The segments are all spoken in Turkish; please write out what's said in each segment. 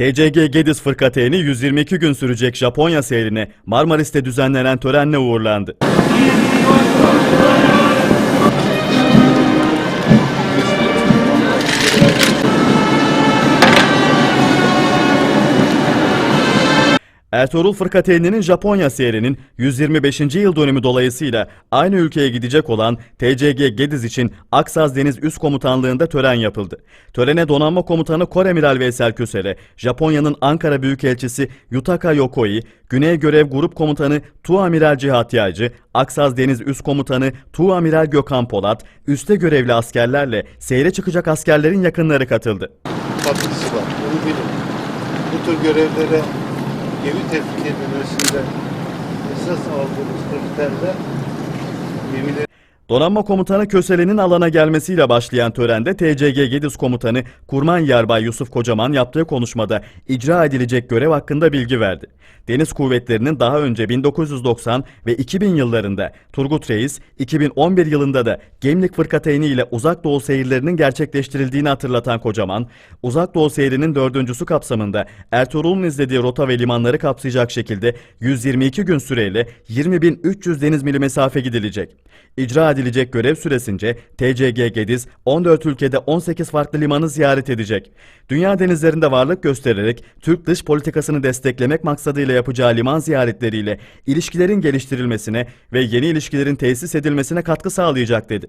TCG Gediz fırkateyni 122 gün sürecek Japonya seyrine Marmaris'te düzenlenen törenle uğurlandı. Ertuğrul Fırkateynli'nin Japonya seyrinin 125. yıl dönümü dolayısıyla aynı ülkeye gidecek olan TCG Gediz için Aksaz Deniz Üst Komutanlığı'nda tören yapıldı. Törene Donanma Komutanı Koremiral Veysel Kösele, Japonya'nın Ankara Büyükelçisi Yutaka Yokoi, Güney Görev Grup Komutanı Tuamiral Cihat Yaycı, Aksaz Deniz Üst Komutanı Tuamiral Gökhan Polat, üste görevli askerlerle seyre çıkacak askerlerin yakınları katıldı. katkısı var. Bunu bilin. Bu tür görevlere gemi tespit edilmesinde esas aldığımız kriterler gemilerin Donanma Komutanı Kösele'nin alana gelmesiyle başlayan törende TCG Gediz Komutanı Kurman Yarbay Yusuf Kocaman yaptığı konuşmada icra edilecek görev hakkında bilgi verdi. Deniz Kuvvetleri'nin daha önce 1990 ve 2000 yıllarında Turgut Reis, 2011 yılında da Gemlik Fırkateyni ile Uzak Doğu seyirlerinin gerçekleştirildiğini hatırlatan Kocaman, Uzak Doğu seyrinin dördüncüsü kapsamında Ertuğrul'un izlediği rota ve limanları kapsayacak şekilde 122 gün süreyle 20.300 deniz mili mesafe gidilecek. İcra edilecek görev süresince TCG Gediz 14 ülkede 18 farklı limanı ziyaret edecek. Dünya denizlerinde varlık göstererek Türk dış politikasını desteklemek maksadıyla yapacağı liman ziyaretleriyle ilişkilerin geliştirilmesine ve yeni ilişkilerin tesis edilmesine katkı sağlayacak dedi.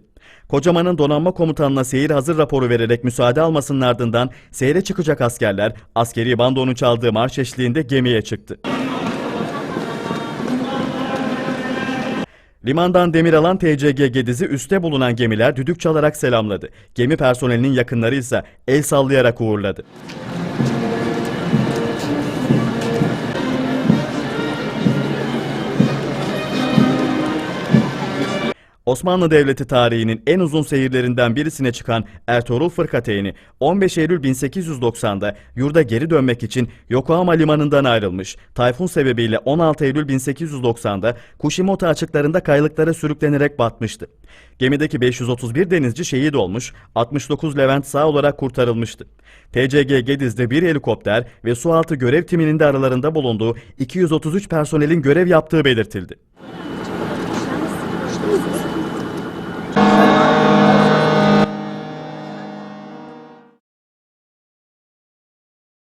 Kocaman'ın donanma komutanına seyir hazır raporu vererek müsaade almasının ardından seyre çıkacak askerler askeri bandonun çaldığı marş eşliğinde gemiye çıktı. Limandan demir alan TCG Gediz'i üste bulunan gemiler düdük çalarak selamladı. Gemi personelinin yakınları ise el sallayarak uğurladı. Osmanlı Devleti tarihinin en uzun seyirlerinden birisine çıkan Ertuğrul Fırkateyni 15 Eylül 1890'da yurda geri dönmek için Yokohama limanından ayrılmış. Tayfun sebebiyle 16 Eylül 1890'da Kushimoto açıklarında kaylıklara sürüklenerek batmıştı. Gemideki 531 denizci şehit olmuş, 69 Levent sağ olarak kurtarılmıştı. TCG Gediz'de bir helikopter ve sualtı görev timinin de aralarında bulunduğu 233 personelin görev yaptığı belirtildi.